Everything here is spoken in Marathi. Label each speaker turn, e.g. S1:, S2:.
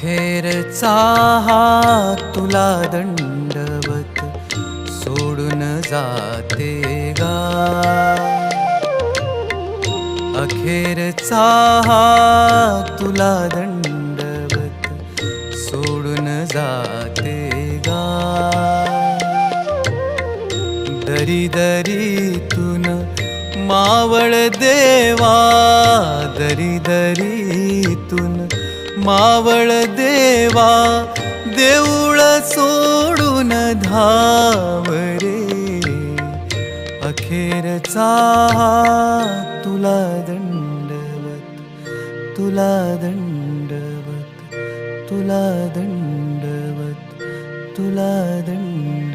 S1: अखेरचा हा तुला दंडवत सोडून जाते गा. अखेरचा हा तुला दंडवत सोडून जाते गा. दरी दरीतून मावळ देवा दरी दरीतून मावळ देवा देऊळ सोडून धाव रे. अखेरचा तुला दंडवत तुला दंडवत तुला दंडवत तुला दंड